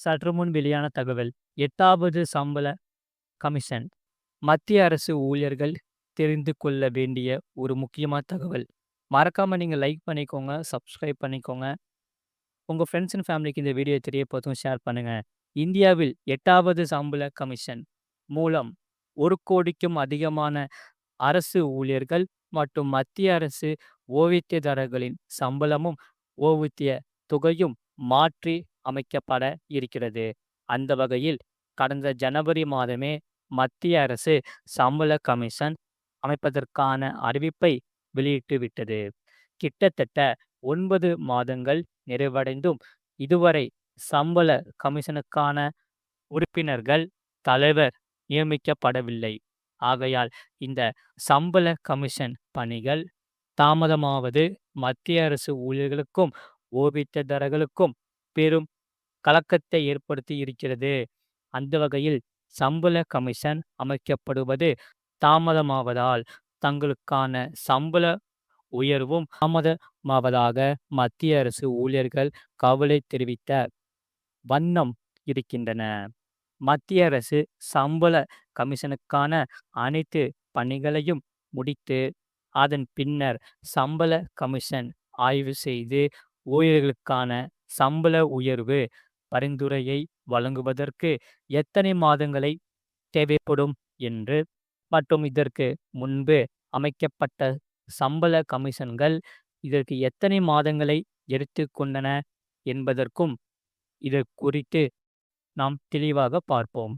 சற்று முன் வெளியான தகவல். எட்டாவது சம்பள கமிஷன். மத்திய அரசு ஊழியர்கள் தெரிந்து கொள்ள வேண்டிய ஒரு முக்கியமான தகவல். மறக்காமல் நீங்கள் லைக் பண்ணிக்கோங்க சப்ஸ்கிரைப் பண்ணிக்கோங்க. உங்கள் ஃப்ரெண்ட்ஸ் அண்ட் ஃபேமிலிக்கு இந்த வீடியோ தெரியப்போதும் ஷேர் பண்ணுங்கள் இந்தியாவில் எட்டாவது சம்பள கமிஷன் மூலம் ஒரு கோடிக்கும் அதிகமான அரசு ஊழியர்கள் மற்றும் மத்திய அரசு ஓவியத்தியதாரர்களின் சம்பளமும் ஓய்வூதிய தொகையும் மாற்றி அமைக்கப்பட இருக்கிறது. அந்த வகையில் கடந்த ஜனவரி மாதமே மத்திய அரசு சம்பள கமிஷன் அமைப்பதற்கான அறிவிப்பை வெளியிட்டு விட்டது கிட்டத்தட்ட ஒன்பது மாதங்கள் நிறைவடைந்தும் இதுவரை சம்பள கமிஷனுக்கான உறுப்பினர்கள் தலைவர் நியமிக்கப்படவில்லை. ஆகையால் இந்த சம்பள கமிஷன் பணிகள் தாமதமாவது மத்திய அரசு ஊழியர்களுக்கும் ஓய்வூதியதாரர்களுக்கும் பெரும் கலக்கத்தை ஏற்படுத்தி இருக்கிறது. அந்த வகையில் சம்பள கமிஷன் அமைக்கப்படுவது தாமதமாவதால் தங்களுக்கான சம்பள உயர்வும் தாமதமாவதாக மத்திய அரசு ஊழியர்கள் கவலை தெரிவித்த வண்ணம் இருக்கின்றன. மத்திய அரசு சம்பள கமிஷனுக்கான அனைத்து பணிகளையும் முடித்து அதன் பின்னர் சம்பள கமிஷன் ஆய்வு செய்து ஊழியர்களுக்கான சம்பள உயர்வு பரிந்துரையை வழங்குவதற்கு எத்தனை மாதங்களை தேவைப்படும் என்று மற்றும் இதற்கு முன்பு அமைக்கப்பட்ட சம்பள கமிஷன்கள் இதற்கு எத்தனை மாதங்களை எடுத்துக்கொண்டன என்பதற்கும் இது குறித்து நாம் தெளிவாக பார்ப்போம்.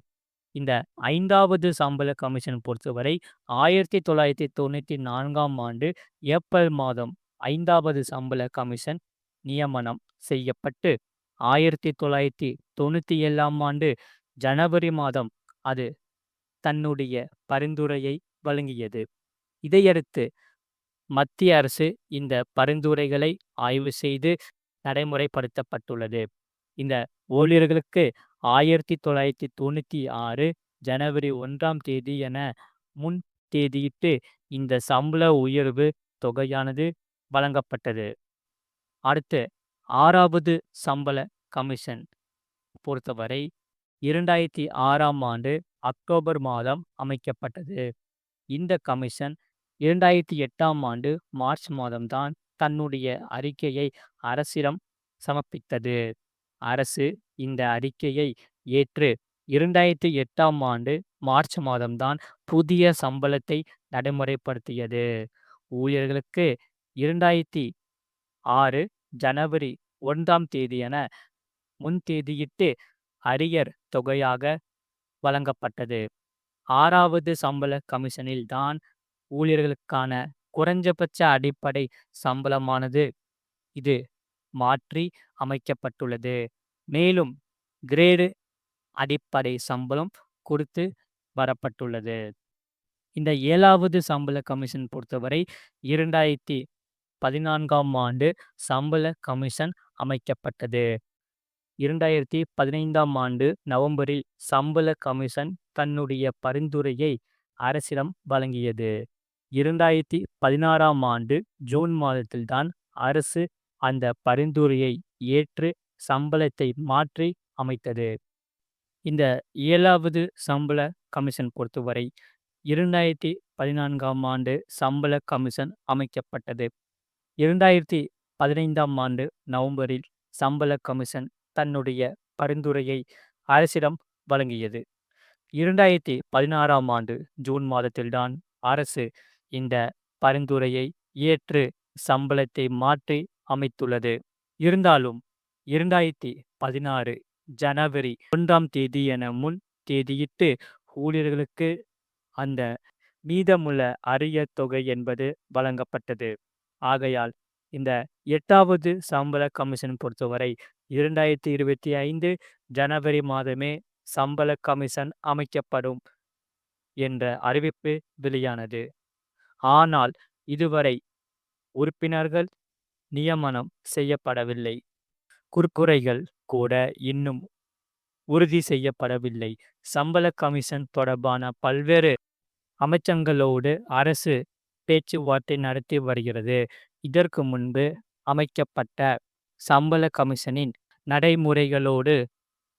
இந்த ஐந்தாவது சம்பள கமிஷன் பொறுத்தவரை ஆயிரத்தி தொள்ளாயிரத்தி தொண்ணூற்றி நான்காம் ஆண்டு ஏப்ரல் மாதம் ஐந்தாவது சம்பள கமிஷன் நியமனம் செய்யப்பட்டு ஆயிரத்தி தொள்ளாயிரத்தி தொண்ணூற்றி ஏழாம் ஆண்டு ஜனவரி மாதம் அது தன்னுடைய பரிந்துரையை வழங்கியது. இதையடுத்து மத்திய அரசு இந்த பரிந்துரைகளை ஆய்வு செய்து நடைமுறைப்படுத்தப்பட்டுள்ளது. இந்த ஊழியர்களுக்கு ஆயிரத்தி தொள்ளாயிரத்தி தொண்ணூற்றி ஆறு ஜனவரி ஒன்றாம் தேதி என முன் தேதியிட்டு இந்த சம்பள உயர்வு தொகையானது வழங்கப்பட்டது. அடுத்து ஆறாவது சம்பள கமிஷன். பொறுத்தவரை இரண்டாயிரத்தி ஆறாம் ஆண்டு அக்டோபர் மாதம் அமைக்கப்பட்டது. இந்த கமிஷன் இரண்டாயிரத்தி எட்டாம் ஆண்டு மார்ச் மாதம்தான் தன்னுடைய அறிக்கையை அரசிடம் சமர்ப்பித்தது. அரசு இந்த அறிக்கையை ஏற்று இரண்டாயிரத்தி எட்டாம் ஆண்டு மார்ச் மாதம்தான் புதிய சம்பளத்தை நடைமுறைப்படுத்தியது. ஊழியர்களுக்கு இரண்டாயிரத்தி ஆறு ஜனவரி ஒன்றாம் தேதி என முன்தேதியிட்டு அரியர் தொகையாக வழங்கப்பட்டது. ஆறாவது சம்பள கமிஷனில் தான் ஊழியர்களுக்கான குறைஞ்சபட்ச அடிப்படை சம்பளமானது இது மாற்றி அமைக்கப்பட்டுள்ளது. மேலும் கிரேடு அடிப்படை சம்பளம் கொடுத்து வரப்பட்டுள்ளது. இந்த ஏழாவது சம்பள கமிஷன் பொறுத்தவரை இரண்டாயிரத்தி பதினான்காம் ஆண்டு சம்பள கமிஷன் அமைக்கப்பட்டது. இரண்டாயிரத்தி பதினைந்தாம் ஆண்டு நவம்பரில் சம்பள கமிஷன் தன்னுடைய பரிந்துரையை அரசிடம் வழங்கியது. இரண்டாயிரத்தி பதினாறாம் ஆண்டு ஜூன் மாதத்தில்தான் அரசு அந்த பரிந்துரையை ஏற்று சம்பளத்தை மாற்றி அமைத்தது. இந்த ஏழாவது சம்பள கமிஷன் பொறுத்தவரை இரண்டாயிரத்தி பதினான்காம் ஆண்டு சம்பள கமிஷன் அமைக்கப்பட்டது. இரண்டாயிரத்தி பதினைந்தாம் ஆண்டு நவம்பரில் சம்பள கமிஷன் தன்னுடைய பரிந்துரையை அரசிடம் வழங்கியது. இரண்டாயிரத்தி பதினாறாம் ஆண்டு ஜூன் மாதத்தில்தான் அரசு இந்த பரிந்துரையை ஏற்று சம்பளத்தை மாற்றி அமைத்துள்ளது. இருந்தாலும் இரண்டாயிரத்தி பதினாறு ஜனவரி ஒன்றாம் தேதி என முன் தேதியிட்டு ஊழியர்களுக்கு அந்த மீதமுள்ள அரிய தொகை என்பது வழங்கப்பட்டது. ஆகையால் இந்த எட்டாவது சம்பள கமிஷன் பொறுத்தவரை இரண்டாயிரத்தி இருபத்தி ஐந்து ஜனவரி மாதமே சம்பள கமிஷன் அமைக்கப்படும் என்ற அறிவிப்பு வெளியானது. ஆனால் இதுவரை உறுப்பினர்கள் நியமனம் செய்யப்படவில்லை. குறுக்குறைகள் கூட இன்னும் உறுதி செய்யப்படவில்லை. சம்பள கமிஷன் தொடர்பான பல்வேறு அமைச்சங்களோடு அரசு பேச்சுவார்த்தை நடத்தி வருகிறது. இதற்கு முன்பு அமைக்கப்பட்ட சம்பள கமிஷனின் நடைமுறைகளோடு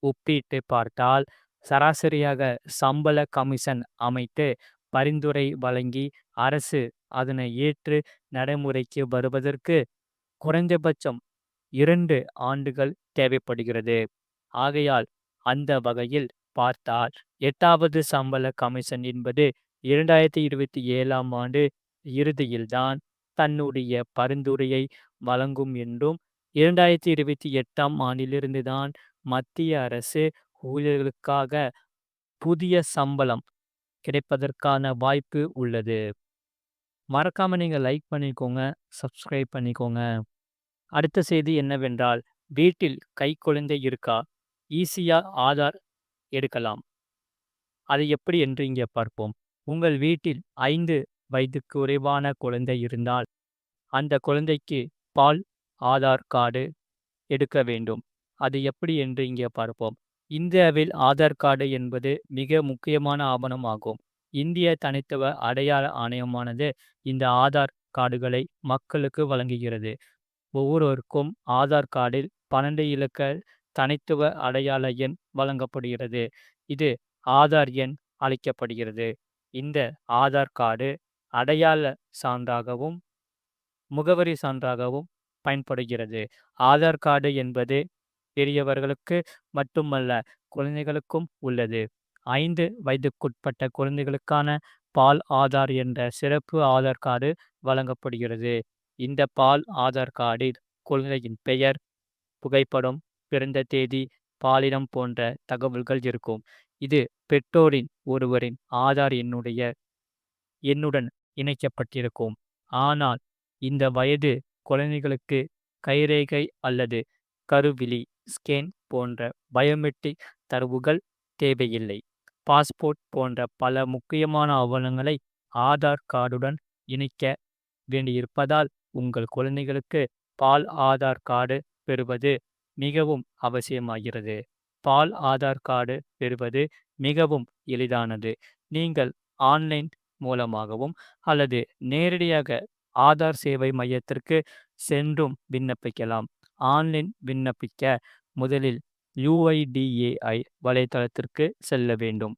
ஒப்பிட்டு பார்த்தால் சராசரியாக சம்பள கமிஷன் அமைத்து பரிந்துரை வழங்கி அரசு அதனை ஏற்று நடைமுறைக்கு வருவதற்கு குறைந்தபட்சம் இரண்டு ஆண்டுகள் தேவைப்படுகிறது. ஆகையால் அந்த வகையில் பார்த்தால் எட்டாவது சம்பள கமிஷன் என்பது இரண்டாயிரத்தி இருபத்தி ஏழாம் ஆண்டு இறுதியில்தான் தன்னுடைய பரிந்துரையை வழங்கும் என்றும் இரண்டாயிரத்தி இருபத்தி எட்டாம் ஆண்டிலிருந்து தான் மத்திய அரசு ஊழியர்களுக்காக புதிய சம்பளம் கிடைப்பதற்கான வாய்ப்பு உள்ளது. மறக்காம நீங்க லைக் பண்ணிக்கோங்க சப்ஸ்கிரைப் பண்ணிக்கோங்க. அடுத்த செய்தி என்னவென்றால் வீட்டில் கை குழந்தை இருக்கா? ஈஸியா ஆதார் எடுக்கலாம். அது எப்படி என்று இங்கே பார்ப்போம். உங்கள் வீட்டில் ஐந்து வயதுக்கு குறைவான குழந்தை இருந்தால் அந்த குழந்தைக்கு பால் ஆதார் கார்டு எடுக்க வேண்டும். அது எப்படி என்று இங்கே பார்ப்போம். இந்தியாவில் ஆதார் கார்டு என்பது மிக முக்கியமான ஆவணம் ஆகும். இந்திய தனித்துவ அடையாள ஆணையமானது இந்த ஆதார் கார்டுகளை மக்களுக்கு வழங்குகிறது. ஒவ்வொருவருக்கும் ஆதார் கார்டில் பன்னெண்டு இலக்க தனித்துவ அடையாள எண் வழங்கப்படுகிறது. இது ஆதார் எண் அளிக்கப்படுகிறது. இந்த ஆதார் கார்டு அடையாள சான்றாகவும் முகவரி சான்றாகவும் பயன்படுகிறது. ஆதார் கார்டு என்பது பெரியவர்களுக்கு மட்டுமல்ல குழந்தைகளுக்கும் உள்ளது. ஐந்து வயதுக்குட்பட்ட குழந்தைகளுக்கான பால் ஆதார் என்ற சிறப்பு ஆதார் கார்டு வழங்கப்படுகிறது. இந்த பால் ஆதார் கார்டில் குழந்தையின் பெயர் புகைப்படம் பிறந்த தேதி பாலினம் போன்ற தகவல்கள் இருக்கும். இது பெற்றோரின் ஒருவரின் ஆதார் எண்ணுடைய எண்ணுடன் இணைக்கப்பட்டிருக்கும். ஆனால் இந்த வயது குழந்தைகளுக்கு கைரேகை அல்லது கருவிழி ஸ்கேன் போன்ற பயோமெட்ரிக் தரவுகள் தேவையில்லை. பாஸ்போர்ட் போன்ற பல முக்கியமான ஆவணங்களை ஆதார் கார்டுடன் இணைக்க வேண்டியிருப்பதால் உங்கள் குழந்தைகளுக்கு பால் ஆதார் கார்டு பெறுவது மிகவும் அவசியமாகிறது. பால் ஆதார் கார்டு பெறுவது மிகவும் எளிதானது. நீங்கள் ஆன்லைன் மூலமாகவும் அல்லது நேரடியாக ஆதார் சேவை மையத்திற்கு சென்றும் விண்ணப்பிக்கலாம். ஆன்லைன் விண்ணப்பிக்க முதலில் யுஐடிஏஐ வலைத்தளத்திற்கு செல்ல வேண்டும்.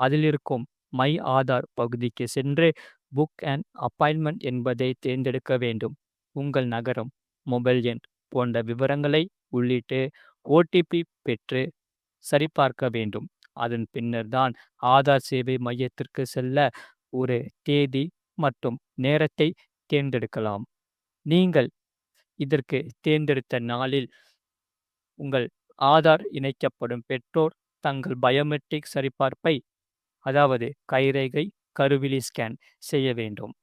அதில் இருக்கும் மை ஆதார் பகுதிக்கு சென்று புக் அண்ட் அப்பாயின்மெண்ட் என்பதை தேர்ந்தெடுக்க வேண்டும். உங்கள் நகரம் மொபைல் எண் போன்ற விவரங்களை உள்ளிட்டு ஓடிபி பெற்று சரிபார்க்க வேண்டும். அதன் பின்னர் தான் ஆதார் சேவை மையத்திற்கு செல்ல ஒரு தேதி மற்றும் நேரத்தை தேர்ந்தெடுக்கலாம். நீங்கள் இதற்கு தேர்ந்தெடுத்த நாளில் உங்கள் ஆதார் இணைக்கப்படும் பெற்றோர் தங்கள் பயோமெட்ரிக் சரிபார்ப்பை அதாவது கைரேகை கருவிழி ஸ்கேன் செய்ய வேண்டும்.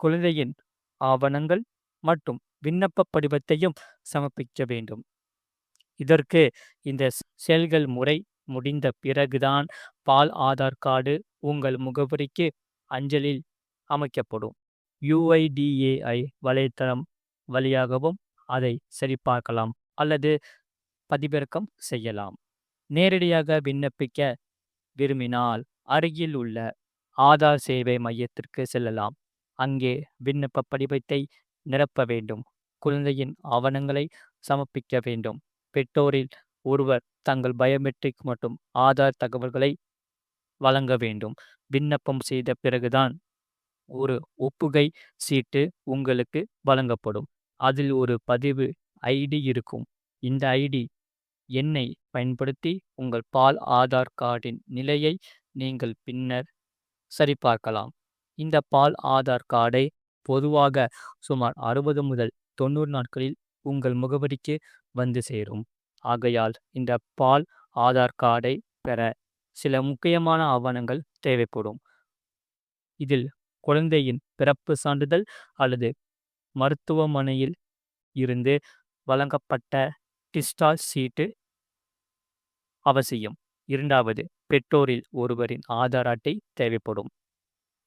குழந்தையின் ஆவணங்கள் மற்றும் விண்ணப்ப படிவத்தையும் சமர்ப்பிக்க வேண்டும். இதற்கு இந்த செயல்கள் முறை முடிந்த பிறகுதான் பால் ஆதார் கார்டு உங்கள் முகவரிக்கு அஞ்சலில் அமைக்கப்படும். யுஐடிஏஐ வலைத்தளம் வழியாகவும் அதை சரிபார்க்கலாம் அல்லது பதிவிறக்கம் செய்யலாம். நேரடியாக விண்ணப்பிக்க விரும்பினால் அருகில் உள்ள ஆதார் சேவை மையத்திற்கு செல்லலாம். அங்கே விண்ணப்ப படிவத்தை நிரப்ப வேண்டும். குழந்தையின் ஆவணங்களை சமர்ப்பிக்க வேண்டும். பெற்றோரில் ஒருவர் தங்கள் பயோமெட்ரிக் மற்றும் ஆதார் தகவல்களை வழங்க வேண்டும். விண்ணப்பம் செய்த பிறகுதான் ஒரு ஒப்புகை சீட்டு உங்களுக்கு வழங்கப்படும். அதில் ஒரு பதிவு ஐடி இருக்கும். இந்த ஐடி எண்ணை பயன்படுத்தி உங்கள் பால் ஆதார் கார்டின் நிலையை நீங்கள் பின்னர் சரிபார்க்கலாம். இந்த பால் ஆதார் கார்டை பொதுவாக சுமார் அறுபது முதல் தொண்ணூறு நாட்களில் உங்கள் முகவரிக்கு வந்து சேரும். ஆகையால் இந்த பால் ஆதார் கார்டை பெற சில முக்கியமான ஆவணங்கள் தேவைப்படும். இதில் குழந்தையின் பிறப்பு சான்றிதழ் அல்லது மருத்துவமனையில் இருந்து வழங்கப்பட்ட டிஸ்டார்ஜ் சீட்டு அவசியம். இரண்டாவது பெற்றோரில் ஒருவரின் ஆதார் அட்டை தேவைப்படும்.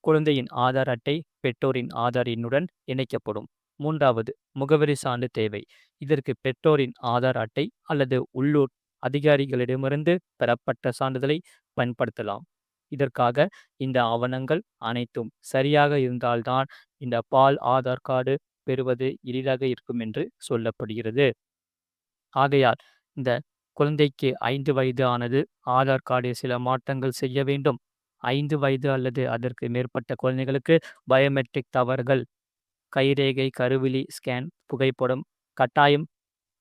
குழந்தையின் ஆதார் அட்டை பெற்றோரின் ஆதார் எண்ணுடன் இணைக்கப்படும். மூன்றாவது முகவரி சான்று தேவை. இதற்கு பெற்றோரின் ஆதார் அட்டை அல்லது உள்ளூர் அதிகாரிகளிடமிருந்து பெறப்பட்ட சான்றிதழை பயன்படுத்தலாம். இதற்காக இந்த ஆவணங்கள் அனைத்தும் சரியாக இருந்தால்தான் இந்த பால் ஆதார் கார்டு பெறுவது எளிதாக இருக்கும் என்று சொல்லப்படுகிறது. ஆகையால் இந்த குழந்தைக்கு ஐந்து வயது ஆனது ஆதார் கார்டில் சில மாற்றங்கள் செய்ய வேண்டும். ஐந்து வயது அல்லது அதற்கு மேற்பட்ட குழந்தைகளுக்கு பயோமெட்ரிக் தவறுகள் கைரேகை கருவிழி ஸ்கேன் புகைப்படம் கட்டாயம்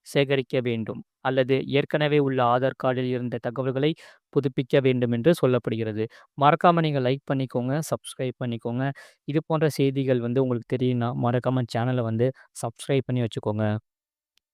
சேகரிக்க வேண்டும். அல்லது ஏற்கனவே உள்ள ஆதார் கார்டில் இருந்த தகவல்களை புதுப்பிக்க வேண்டும் என்று சொல்லப்படுகிறது. மறக்காமல் நீங்கள் லைக் பண்ணிக்கோங்க சப்ஸ்கிரைப் பண்ணிக்கோங்க. இது போன்ற செய்திகள் வந்து உங்களுக்கு தெரியும்னா மறக்காமல் சேனலை வந்து சப்ஸ்கிரைப் பண்ணி வச்சுக்கோங்க.